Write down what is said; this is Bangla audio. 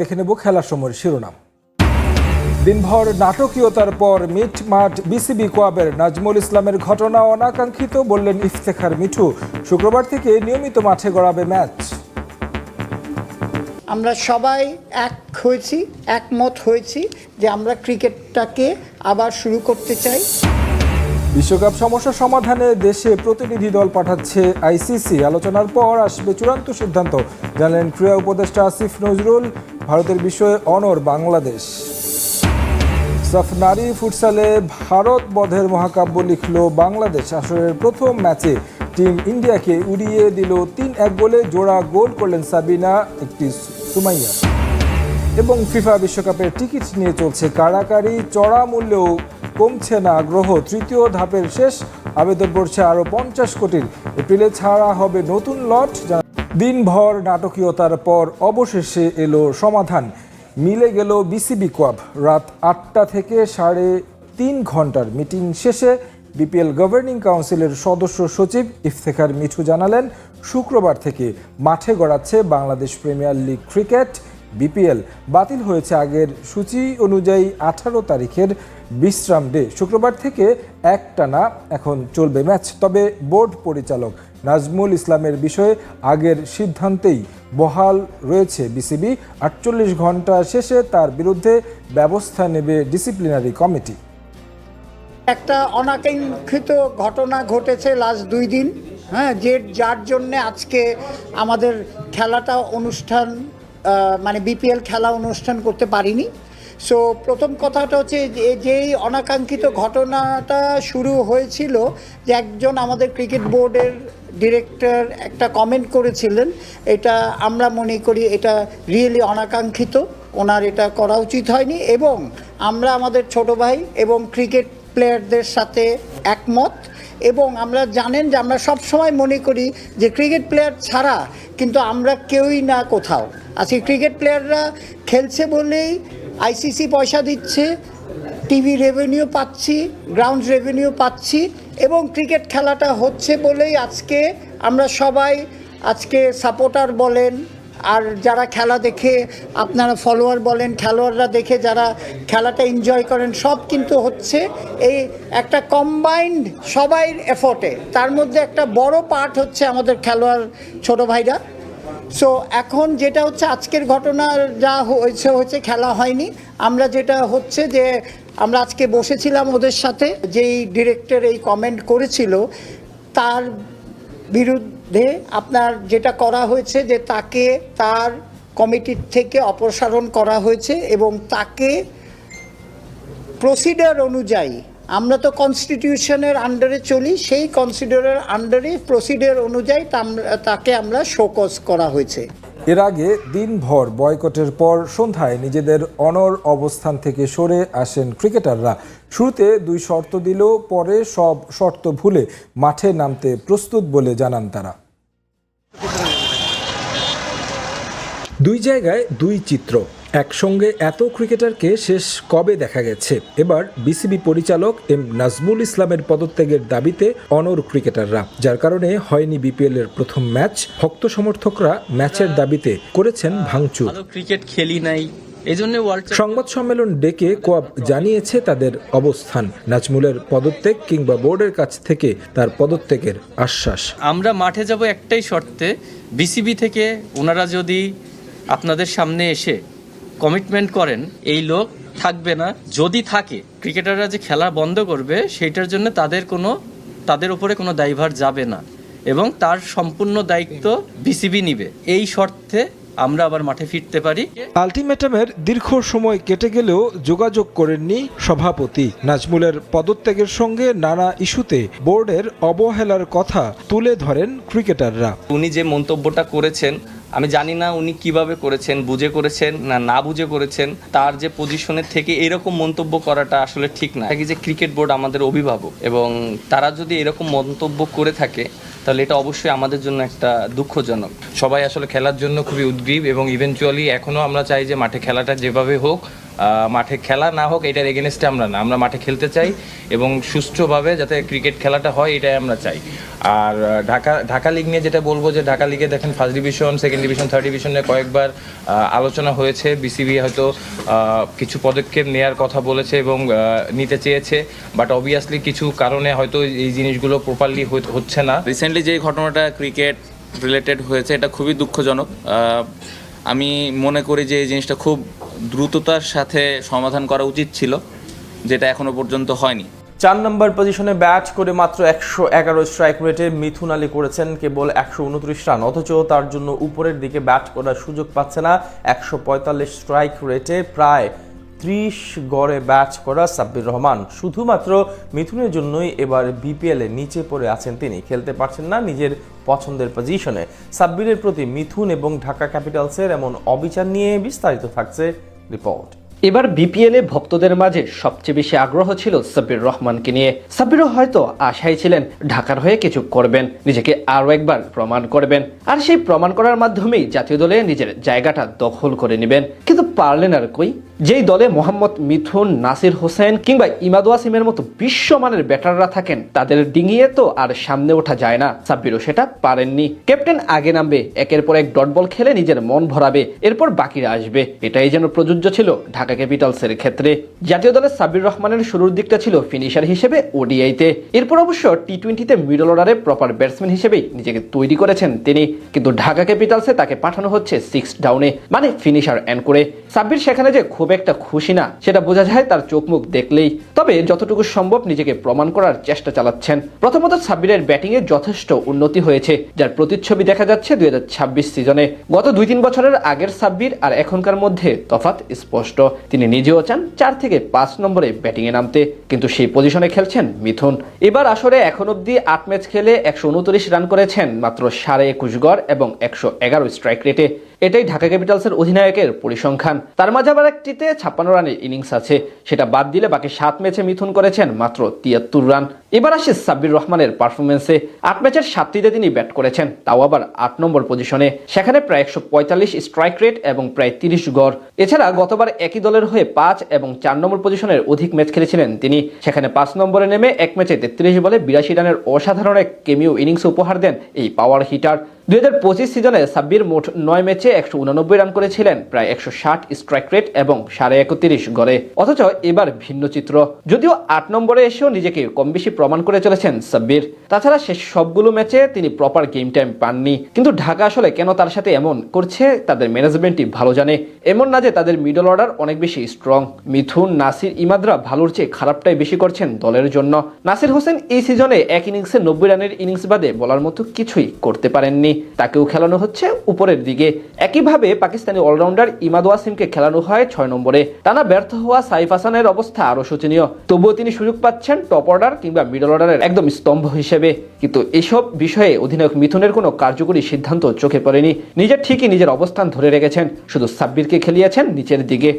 দেখে নেব খেলার সময়ের শিরোনাম। দিনভর নাটকীয়তার পর মিট মাঠ বিসিবি কোয়াবের নাজমুল ইসলামের ঘটনা অনাকাঙ্ক্ষিত বললেন ইফতেখার মিঠু। শুক্রবার থেকে নিয়মিত মাঠে গড়াবে ম্যাচ। আমরা সবাই এক হয়েছি, একমত হয়েছি যে আমরা ক্রিকেটটাকে আবার শুরু করতে চাই। বিশ্বকাপ সমস্যা সমাধানে দেশে প্রতিনিধি দল পাঠাচ্ছে আইসিসি। আলোচনার পর আসবে চূড়ান্ত সিদ্ধান্ত। জানালেন ক্রীড়া উপদেষ্টা আসিফ নজরুল। ভারতের বিষয়ে অনর বাংলাদেশ। সাফ নারী ফুটসালে ভারত বধের মহাকাব্য লিখল বাংলাদেশ। আসরের প্রথম ম্যাচে টিম ইন্ডিয়াকে উড়িয়ে দিল তিন এক গোলে, জোড়া গোল করলেন সাবিনা, একটি সুমাইয়া। এবং ফিফা বিশ্বকাপের টিকিট নিয়ে চলছে কাড়াকাড়ি, চড়া মূল্যেও কমছে না আগ্রহ। তৃতীয় ধাপের শেষ আবেদন করছে আরও পঞ্চাশ কোটির। এপ্রিলে ছাড়া হবে নতুন লট দিনভর নাটকীয়তার পর অবশেষে এলো সমাধান। মিলে গেল বিসিবি কোয়াব। রাত আটটা থেকে সাড়ে তিন ঘণ্টার মিটিং শেষে বিপিএল গভর্নিং কাউন্সিলের সদস্য সচিব ইফতেখার মিঠু জানালেন, শুক্রবার থেকে মাঠে গড়াচ্ছে Bangladesh premier league cricket. BPL বাতিল হয়েছে আগের সূচি অনুযায়ী আঠারো তারিখের বিশ্রাম ডে। শুক্রবার থেকে একটানা এখন চলবে ম্যাচ। তবে বোর্ড পরিচালক নাজমুল ইসলামের বিষয়ে আগের সিদ্ধান্তেই বহাল রয়েছে বিসিবি। আটচল্লিশ ঘণ্টা শেষে তার বিরুদ্ধে ব্যবস্থা নেবে ডিসিপ্লিনারি কমিটি। একটা অনাকাঙ্ক্ষিত ঘটনা ঘটেছে লাস্ট দুই দিন হ্যাঁ যে যার জন্যে আজকে আমাদের খেলাটা অনুষ্ঠান মানে বিপিএল খেলা অনুষ্ঠান করতে পারিনি। সো প্রথম কথাটা হচ্ছে যে, যেই অনাকাঙ্ক্ষিত ঘটনাটা শুরু হয়েছিল, যে একজন আমাদের ক্রিকেট বোর্ডের ডিরেক্টর একটা কমেন্ট করেছিলেন, এটা আমরা মনে করি এটা রিয়েলি অনাকাঙ্ক্ষিত, ওনার এটা করা উচিত হয়নি, এবং আমরা আমাদের ছোট ভাই এবং ক্রিকেট প্লেয়ারদের সাথে একমত। এবং আমরা জানেন যে আমরা সব সময় মনে করি যে ক্রিকেট প্লেয়ার ছাড়া কিন্তু আমরা কেউই না কোথাও। আজকে ক্রিকেট প্লেয়াররা খেলছে বলেই আইসিসি পয়সা দিচ্ছে, টিভি রেভিনিউ পাচ্ছি গ্রাউন্ড রেভিনিউ পাচ্ছি এবং ক্রিকেট খেলাটা হচ্ছে বলেই আজকে আমরা সবাই আজকে সাপোর্টার বলেন আর যারা খেলা দেখে, আপনারা ফলোয়ার বলেন, খেলোয়াড়রা দেখে যারা খেলাটা এনজয় করেন, সব কিন্তু হচ্ছে এই একটা কম্বাইন্ড সবাই এফোর্টে তার মধ্যে একটা বড় পার্ট হচ্ছে আমাদের খেলোয়াড়, ছোট ভাইরা। সো এখন যেটা হচ্ছে আজকের ঘটনা যা হয়েছে হয়েছে, খেলা হয়নি। আমরা যেটা হচ্ছে যে, আমরা আজকে বসেছিলাম ওদের সাথে, যেই ডিরেক্টর এই কমেন্ট করেছিল, তার বিরুদ্ধে আপনার যেটা করা হয়েছে যে তাকে তার কমিটির থেকে অপসারণ করা হয়েছে এবং তাকে প্রসিডার অনুযায়ী, আমরা তো কনস্টিটিউশনের আন্ডারে চলি, সেই কনসিডারের আন্ডারে প্রসিডার অনুযায়ী তাকে আমরা শোকজ করা হয়েছে। এর আগে দিনভর বয়কটের পর সন্ধ্যায় নিজেদের অনর অবস্থান থেকে সরে আসেন ক্রিকেটাররা। শুরুতে দুই শর্ত দিল, পরে সব শর্ত ভুলে মাঠে নামতে প্রস্তুত বলে জানান তারা। দুই জায়গায় দুই চিত্র। একসঙ্গে এত ক্রিকেটারকে শেষ কবে দেখা গেছে? এবার বিসিবি পরিচালক এম নাজমুল ইসলামের পদত্যাগের দাবিতে অনর ক্রিকেটাররা যার কারণে হয়নি বিপিএল এর প্রথম ম্যাচ। ভক্ত সমর্থকরা ম্যাচের দাবিতে করেছেন ভাঙচুর। ক্রিকেট খেলি নাই। সংবাদ সম্মেলন ডেকে কোয়াব জানিয়েছে তাদের অবস্থান। নাজমুলের পদত্যাগ কিংবা বোর্ডের কাছ থেকে তার পদত্যাগের আশ্বাস। আমরা মাঠে যাব একটাই শর্তে বিসিবি থেকে ওনারা যদি আপনাদের সামনে এসে কমিটমেন্ট করেন এই লোক থাকবে না। যদি থাকে ক্রিকেটাররা যে খেলা বন্ধ করবে সেইটার জন্য তাদের কোনো তাদের উপরে কোনো দায়ভার যাবে না। এবং তার সম্পূর্ণ দায়িত্ব বিসিবি নিবে। এই শর্তে আমরা আবার মাঠে ফিরতে পারি। আলটিমেটামের দীর্ঘ সময় কেটে গেলেও যোগাযোগ করেননি সভাপতি। নাজমুলের পদত্যাগের সঙ্গে নানা ইস্যুতে বোর্ডের অবহেলার কথা তুলে ধরেন ক্রিকেটাররা। উনি যে মন্তব্যটা করেছেন আমি জানি না উনি কীভাবে করেছেন, বুঝে করেছেন না না বুঝে করেছেন। তার যে পজিশনের থেকে এরকম মন্তব্য করাটা আসলে ঠিক না। যে ক্রিকেট বোর্ড আমাদের অভিভাবক এবং তারা যদি এরকম মন্তব্য করে থাকে, তাহলে এটা অবশ্যই আমাদের জন্য একটা দুঃখজনক। সবাই আসলে খেলার জন্য খুবই উদ্গ্রীব এবং ইভেনচুয়ালি এখনও আমরা চাই যে মাঠে খেলাটা যেভাবে হোক মাঠে খেলা না হোক, এটার এগেনস্টে আমরা না। আমরা মাঠে খেলতে চাই এবং সুষ্ঠুভাবে যাতে ক্রিকেট খেলাটা হয়, এটাই আমরা চাই। আর ঢাকা ঢাকা লিগ নিয়ে যেটা বলব যে, ঢাকা লিগে দেখেন first division second division third ডিভিশনে কয়েকবার আলোচনা হয়েছে। বিসিবি হয়তো কিছু পদক্ষেপ নেওয়ার কথা বলেছে এবং নিতে চেয়েছে। বাট অবভিয়াসলি কিছু কারণে হয়তো এই জিনিসগুলো প্রপারলি হচ্ছে না। রিসেন্টলি যে ঘটনাটা ক্রিকেট রিলেটেড হয়েছে, এটা খুবই দুঃখজনক। আমি মনে করি যে এই জিনিসটা খুব দ্রুততার সাথে সমাধান করা উচিত ছিল, যেটা এখনও পর্যন্ত হয়নি। চার নম্বর পজিশনে ব্যাট করে মাত্র একশো এগারো স্ট্রাইক রেটে মিথুন আলী করেছেন কেবল একশো উনত্রিশ রান, অথচ তার জন্য উপরের দিকে ব্যাট করার সুযোগ পাচ্ছে না একশো পঁয়তাল্লিশ স্ট্রাইক রেটে প্রায় ত্রিশ গড়ে ব্যাট করা সাব্বির রহমান। শুধুমাত্র মিথুনের জন্যই এবার বিপিএলে নিচে পড়ে আছেন তিনি, খেলতে পারছেন না নিজের পছন্দের পজিশনে। সাব্বিরের প্রতি মিথুন এবং ঢাকা ক্যাপিটালসের এমন অবিচার নিয়ে বিস্তারিত থাকছে রিপোর্ট এবার বিপিএলে ভক্তদের মাঝে সবচেয়ে বেশি আগ্রহ ছিল সাব্বির রহমানকে নিয়ে। সাব্বিরও হয়তো আশায় ছিলেন ঢাকার হয়ে কিছু করবেন, নিজেকে আরও একবার প্রমাণ করবেন। আর সেই প্রমাণ করার মাধ্যমেই জাতীয় দলে নিজের জায়গাটা দখল করে নেবেন। কিন্তু পারলেন আর কই? যেই দলে মোহাম্মদ মিথুন, নাসির হোসেন কিংবা ইমাদু আসিমের মতো বিশ্বমানের ব্যাটাররা থাকেন, তাদের ডিঙিয়ে তো আর সামনে ওঠা যায় না। সাব্বিরও সেটা পারেননি। ক্যাপ্টেন আগে নামবে, একের পর এক ডট বল খেলে নিজের মন ভরাবে, এরপর বাকিরা আসবে। এটাই যেন প্রযোজ্য ছিল ঢাকা ক্যাপিটালসের ক্ষেত্রে। জাতীয় দলের সাব্বির রহমানের শুরুর দিকটা ছিল ফিনিশার হিসেবে ওডিআইতে। এরপর অবশ্য টি টোয়েন্টিতে মিডল অর্ডারে প্রপার ব্যাটসম্যান হিসেবেই নিজেকে তৈরি করেছেন তিনি। কিন্তু ঢাকা ক্যাপিটালসে তাকে পাঠানো হচ্ছে সিক্স ডাউনে মানে ফিনিশার এন করে সাব্বির সেখানে যে খুব একটা খুশি না, সেটা বোঝা যায় তার চোখ মুখ দেখলেই। তবে যতটুকু সম্ভব নিজেকে প্রমাণ করার চেষ্টা চালাচ্ছেন। প্রথমত সাব্বিরের ব্যাটিংয়ে যথেষ্ট উন্নতি হয়েছে, যার প্রতিচ্ছবি দেখা যাচ্ছে দুই সিজনে। গত দুই তিন বছরের আগের সাব্বির আর এখনকার মধ্যে তফাৎ স্পষ্ট। তিনি নিজেও চান চার থেকে পাঁচ নম্বরে ব্যাটিংয়ে নামতে, কিন্তু সেই পজিশনে খেলছেন মিথুন। এবার আসরে এখন অব্দি আট ম্যাচ খেলে একশো উনত্রিশ রান করেছেন মাত্র সাড়ে একুশ গড় এবং একশো এগারো স্ট্রাইক রেটে। এটাই ঢাকা ক্যাপিটালসের অধিনায়কের পরিসংখ্যান। তার মাঝে আবার একটিতে ছাপ্পান্ন রানের ইনিংস আছে। সেটা বাদ দিলে বাকি সাত ম্যাচে মিথুন করেছেন মাত্র তিয়াত্তর রান। এবার আসে সাব্বির রহমানের পারফরমেন্সে আট ম্যাচের সাতটিতে তিনি ব্যাট করেছেন, তাও আবার আট নম্বর পজিশনে। সেখানে প্রায় একশো পঁয়তাল্লিশ স্ট্রাইক রেট এবং প্রায় তিরিশ গড়। এছাড়া গতবার একই দলের হয়ে পাঁচ এবং চার নম্বর পজিশনের অধিক ম্যাচ খেলেছিলেন তিনি। সেখানে পাঁচ নম্বরে নেমে এক ম্যাচে তেত্রিশ বলে বিরাশি রানের অসাধারণ এক কেমিও ইনিংস উপহার দেন এই পাওয়ার হিটার। দুই হাজার পঁচিশ সিজনে সাব্বির মোট নয় ম্যাচে একশো উনানব্বই রান করেছিলেন, প্রায় একশো ষাট স্ট্রাইক রেট এবং সাড়ে একত্রিশ গড়ে। অথচ এবার ভিন্ন চিত্র। যদিও আট নম্বরে এসেও নিজেকে কম বেশি প্রমাণ করে চলেছেন সাব্বির। তাছাড়া শেষ সবগুলো ম্যাচে তিনি প্রপার গেম টাইম পাননি। কিন্তু ঢাকা আসলে কেন তার সাথে এমন করছে, তাদের ম্যানেজমেন্টই ভালো জানে। এমন না যে তাদের মিডল অর্ডার অনেক বেশি স্ট্রং মিথুন, নাসির, ইমাদরা ভালোর চেয়ে খারাপটাই বেশি করছেন দলের জন্য। নাসির হোসেন এই সিজনে এক ইনিংসে নব্বই রানের ইনিংস বাদে বলার মতো কিছুই করতে পারেননি। তাকেও খেলানো হচ্ছে। উপরের দিকে একইভাবে পাকিস্তানি অলরাউন্ডার ইমাদ ওয়াসিমকে খেলানো হয় ছয় নম্বরে। টানা ব্যর্থ হওয়া সাইফ হাসানের অবস্থা আরও শোচনীয়। তবুও তিনি সুযোগ পাচ্ছেন টপ অর্ডার কিংবা মিডল অর্ডারের একদম স্তম্ভ হিসেবে। কিন্তু এসব বিষয়ে অধিনায়ক মিথুনের কোনো কার্যকরী সিদ্ধান্ত চোখে পড়েনি। নিজের ঠিকই নিজের অবস্থান ধরে রেখেছেন। শুধু সাব্বিরকে খেলিয়েছেন নিচের দিকে।